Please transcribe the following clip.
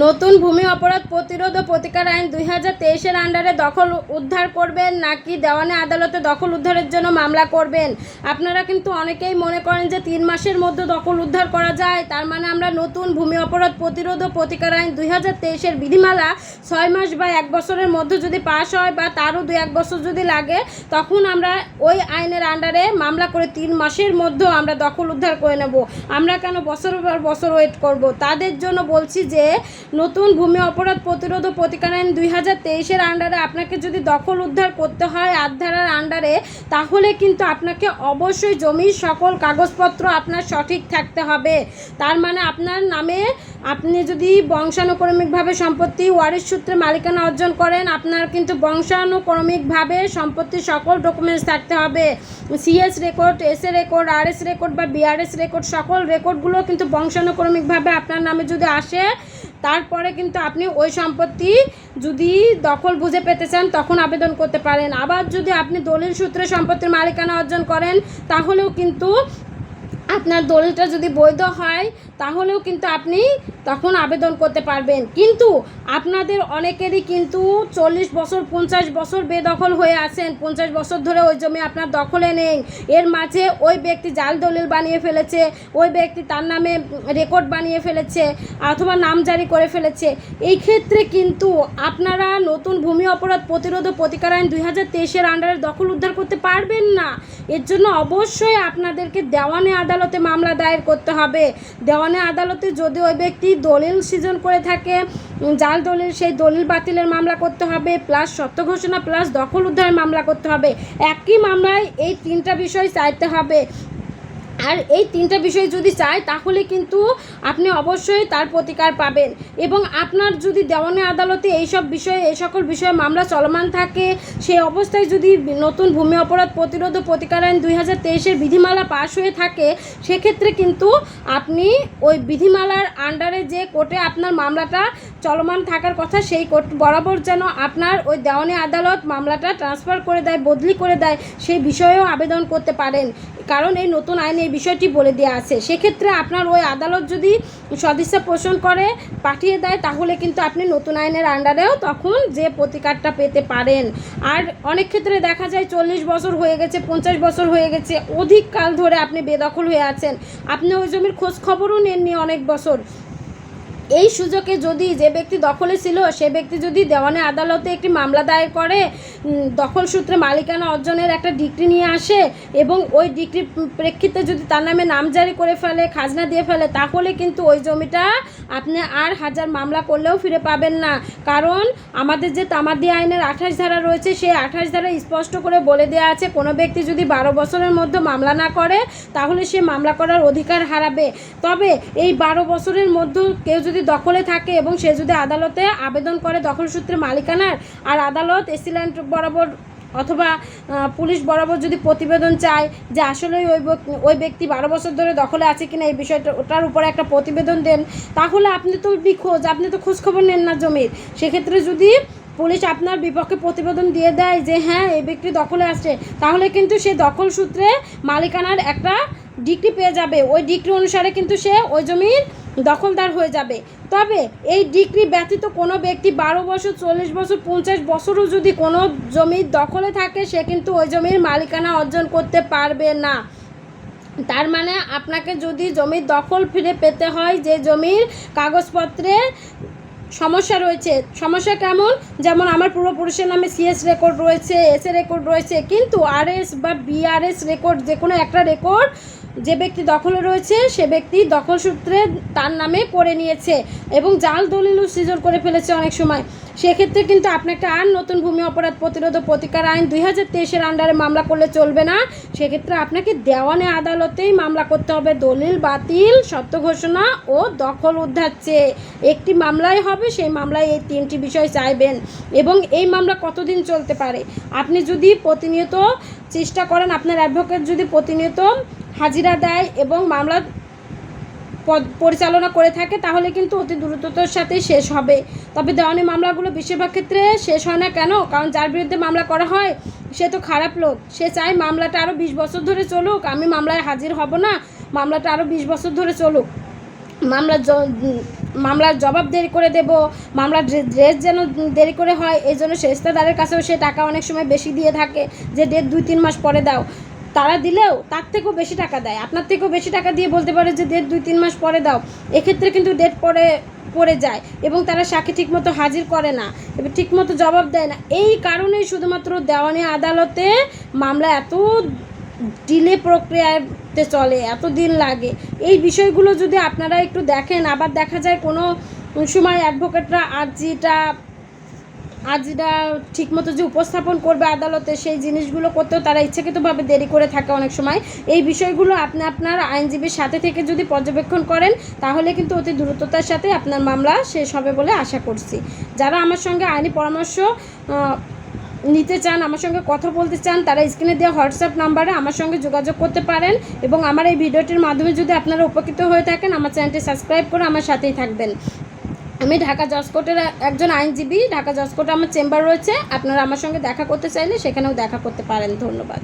নতুন ভূমি অপরাধ প্রতিরোধ ও প্রতিকার আইন দুই হাজার তেইশের আন্ডারে দখল উদ্ধার করবেন নাকি দেওয়ানি আদালতে দখল উদ্ধারের জন্য মামলা করবেন? আপনারা কিন্তু অনেকেই মনে করেন যে তিন মাসের মধ্যে দখল উদ্ধার করা যায়, তার মানে আমরা নতুন ভূমি অপরাধ প্রতিরোধ ও প্রতিকার আইন দুই হাজার তেইশের বিধিমালা ছয় মাস বা এক বছরের মধ্যে যদি পাশ হয় বা তারও দু এক বছর যদি লাগে, তখন আমরা ওই আইনের আন্ডারে মামলা করে তিন মাসের মধ্যেও আমরা দখল উদ্ধার করে নেব। আমরা কেন বছর পর বছর ওয়েট করব? তাদের জন্য বলছি যে নতুন ভূমি অপরাধ প্রতিরোধ ও প্রতিকার আইন দুই হাজার তেইশের আন্ডারে আপনাকে যদি দখল উদ্ধার করতে হয় আধারার আন্ডারে তাহলে কিন্তু আপনাকে অবশ্যই জমির সকল কাগজপত্র আপনার সঠিক থাকতে হবে। তার মানে আপনার নামে আপনি যদি বংশানুক্রমিকভাবে সম্পত্তি ওয়ারিশ সূত্রে মালিকানা অর্জন করেন, আপনার কিন্তু বংশানুক্রমিকভাবে সম্পত্তির সকল ডকুমেন্টস থাকতে হবে। CS record SA record RS record বা বিআরএস রেকর্ড সকল রেকর্ডগুলো কিন্তু বংশানুক্রমিকভাবে আপনার নামে যদি আসে তারপরে কিন্তু আপনি ওই সম্পত্তি যদি দখল বুঝে পেতে চান, তখন আবেদন করতে পারেন। আবার যদি আপনি দলিল সূত্রে সম্পত্তির মালিকানা অর্জন করেন, তাহলেও কিন্তু আপনার দলিলটা যদি বৈধ হয়, তাহলেও কিন্তু আপনি তখন আবেদন করতে পারবেন। কিন্তু আপনাদের অনেকেরই কিন্তু চল্লিশ বছর, পঞ্চাশ বছর বেদখল হয়ে আছেন। পঞ্চাশ বছর ধরে ওই জমি আপনার দখলে নেই। এর মাঝে ওই ব্যক্তি জাল দলিল বানিয়ে ফেলেছে, ওই ব্যক্তি তার নামে রেকর্ড বানিয়ে ফেলেছে অথবা নাম জারি করে ফেলেছে। এই ক্ষেত্রে কিন্তু আপনারা নতুন ভূমি অপরাধ প্রতিরোধ ও প্রতিকার আইন দুই হাজার তেইশের আন্ডারে দখল উদ্ধার করতে পারবেন না। এর জন্য অবশ্যই আপনাদেরকে দেওয়ানি আদালতে মামলা দায়ের করতে হবে। দেওয়ানি আদালতে যদি ওই ব্যক্তি দলিল সৃজন করে থাকে জাল দলিল সেই দলিল বাতিলের মামলা করতে হবে, প্লাস সত্য ঘোষণা, প্লাস দখল উদ্ধারের মামলা করতে হবে। একই মামলায় এই তিনটা বিষয় চাইতে হবে। আর এই তিনটা বিষয় যদি চায়, তাহলে কিন্তু আপনি অবশ্যই তার প্রতিকার পাবেন। এবং আপনার যদি দেওয়ানি আদালতে এইসব বিষয়ে, এই সকল বিষয়ে মামলা চলমান থাকে, সেই অবস্থায় যদি নতুন ভূমি অপরাধ প্রতিরোধ ও প্রতিকার আইন দুই হাজার তেইশের বিধিমালা পাশ হয়ে থাকে, সেক্ষেত্রে কিন্তু আপনি ওই বিধিমালার আন্ডারে যে কোর্টে আপনার মামলাটা চলমান থাকার কথা, সেই কোর্ট বরাবর যেন আপনার ওই দেওয়ানি আদালত মামলাটা ট্রান্সফার করে দেয়, বদলি করে দেয়, সেই বিষয়েও আবেদন করতে পারেন। কারণ এই নতুন আইনে এই বিষয়টি বলে দেওয়া আছে। সেক্ষেত্রে আপনার ওই আদালত যদি সদিচ্ছা পোষণ করে, পাঠিয়ে দেয়, তাহলে কিন্তু আপনি নতুন আইনের আন্ডারেও তখন যে প্রতিকারটা পেতে পারেন। আর অনেক ক্ষেত্রে দেখা যায় চল্লিশ বছর হয়ে গেছে, পঞ্চাশ বছর হয়ে গেছে, অধিক কাল ধরে আপনি বেদখল হয়ে আছেন। আপনি ওই জমির খোঁজ খবরও নেননি অনেক বছর। এই সুযোগে যদি যে ব্যক্তি দখলে ছিল, সে ব্যক্তি যদি দেওয়ানি আদালতে একটি মামলা দায়ের করে দখল সূত্রে মালিকানা অর্জনের একটা ডিগ্রি নিয়ে আসে এবং ওই ডিগ্রির প্রেক্ষিতে যদি তার নামে নামজারি করে ফেলে, খাজনা দিয়ে ফেলে, তাহলে কিন্তু ওই জমিটা আপনি আর হাজার মামলা করলেও ফিরে পাবেন না। কারণ আমাদের যে তামাদি আইনের আঠাশ ধারা রয়েছে, সেই আঠাশ ধারা স্পষ্ট করে বলে দেওয়া আছে, কোনো ব্যক্তি যদি বারো বছরের মধ্যে মামলা না করে, তাহলে সে মামলা করার অধিকার হারাবে। তবে এই বারো বছরের মধ্যে কেউ যদি দখলে থাকে এবং সে যদি আদালতে আবেদন করে দখল সূত্রে মালিকানার, আর আদালত এসিল্যান্ড বরাবর অথবা পুলিশ বরাবর যদি প্রতিবেদন চায় যে আসলে ওই ওই ব্যক্তি বারো বছর ধরে দখলে আছে কিনা এই বিষয়টা, ওটার উপরে একটা প্রতিবেদন দেন, তাহলে আপনি তো নিখোঁজ, আপনি তো খোঁজখবর নেন না জমির। সেক্ষেত্রে যদি পুলিশ আপনার বিপক্ষে প্রতিবেদন দিয়ে দেয় যে হ্যাঁ এই ব্যক্তি দখলে আসছে তাহলে কিন্তু সে দখল সূত্রে মালিকানার একটা ডিগ্রি পেয়ে যাবে। ওই ডিগ্রি অনুসারে কিন্তু সে ওই জমির দখলদার হয়ে যাবে। তবে এই ডিগ্রি ব্যতীত কোনো ব্যক্তি বারো বছর, চল্লিশ বছর, পঞ্চাশ বছরও যদি কোনো জমির দখলে থাকে, সে কিন্তু ওই জমির মালিকানা অর্জন করতে পারবে না। তার মানে আপনাকে যদি জমির দখল ফিরে পেতে হয়, যে জমির কাগজপত্রে সমস্যা রয়েছে, সমস্যা কেমন? যেমন আমার পূর্বপুরুষের নামে সিএস রেকর্ড রয়েছে এস রেকর্ড রয়েছে, কিন্তু আরএস বা বিআরএস রেকর্ড যে কোনো একটা রেকর্ড যে ব্যক্তি দখলে রয়েছে, সে ব্যক্তি দখল সূত্রে তার নামে করে নিয়েছে এবং জাল দলিলও সৃজন করে ফেলেছে অনেক সময়। সেক্ষেত্রে কিন্তু আপনাকে আর নতুন ভূমি অপরাধ প্রতিরোধ প্রতিকার আইন দুই হাজার তেইশের আন্ডারে মামলা করলে চলবে না। সেক্ষেত্রে আপনাকে দেওয়ানে আদালতেই মামলা করতে হবে। দলিল, বাতিল, সত্য ঘোষণা ও দখল উদ্ধার চেয়ে একটি মামলাই হবে, সেই মামলায় এই তিনটি বিষয় চাইবেন এবং এই মামলা কতদিন চলতে পারে? আপনি যদি প্রতিনিয়ত চেষ্টা করেন, আপনার অ্যাডভোকেট যদি প্রতিনিয়ত হাজিরা দেয় এবং মামলা পরিচালনা করে থাকে, তাহলে কিন্তু অতি দ্রুততার সাথে শেষ হবে। তবে দেওয়ানি মামলাগুলো বেশিরভাগ ক্ষেত্রে শেষ হয় না কেন? কারণ যার বিরুদ্ধে মামলা করা হয়, সে তো খারাপ লোক। সে চায় মামলাটা আরও বিশ বছর ধরে চলুক, আমি মামলায় হাজির হব না, মামলাটা আরও বিশ বছর ধরে চলুক। মামলা মামলার জবাব দেরি করে দেব, মামলার ড্রেস যেন দেরি করে হয় এই জন্য শেষদারের কাছেও সে টাকা অনেক সময় বেশি দিয়ে থাকে, যে ডেট দুই তিন মাস পরে দাও। তারা দিলেও তার থেকেও বেশি টাকা দেয়। আপনার থেকেও বেশি টাকা দিয়ে বলতে পারে যে ডেট দুই, তিন মাস পরে দাও। এক্ষেত্রে কিন্তু ডেট পরে, পড়ে যায় এবং তারা সাক্ষী ঠিকমতো হাজির করে না ঠিকমতো জবাব দেয় না। এই কারণেই শুধুমাত্র দেওয়ানি আদালতে মামলা এত ডিলে প্রক্রিয়াতে চলে, এত দিন লাগে। এই বিষয়গুলো যদি আপনারা একটু দেখেন, আবার দেখা যায় কোনো সময় অ্যাডভোকেটরা আর্জিটা আর্জিটা ঠিকমতো যে উপস্থাপন করবে আদালতে সেই জিনিসগুলো করতেও তারা ইচ্ছাকৃতভাবে দেরি করে থাকে অনেক সময়। এই বিষয়গুলো আপনি, আপনার আইনজীবীর সাথে থেকে যদি পর্যবেক্ষণ করেন, তাহলে কিন্তু অতি দ্রুততার সাথে আপনার মামলা শেষ হবে বলে আশা করছি। যারা আমার সঙ্গে আইনি পরামর্শ নিতে চান, আমার সঙ্গে কথা বলতে চান, তারা স্ক্রিনে দেওয়া হোয়াটসঅ্যাপ নাম্বারে আমার সঙ্গে যোগাযোগ করতে পারেন এবং আমার এই ভিডিওটির মাধ্যমে যদি আপনারা উপকৃত হয়ে থাকেন, আমার চ্যানেলটি সাবস্ক্রাইব করে আমার সাথেই থাকবেন। আমি ঢাকা জজকোর্টের একজন আইনজীবী, ঢাকা জজকোর্টে আমার চেম্বার রয়েছে। আপনারা আমার সঙ্গে দেখা করতে চাইলে সেখানেও দেখা করতে পারেন। ধন্যবাদ।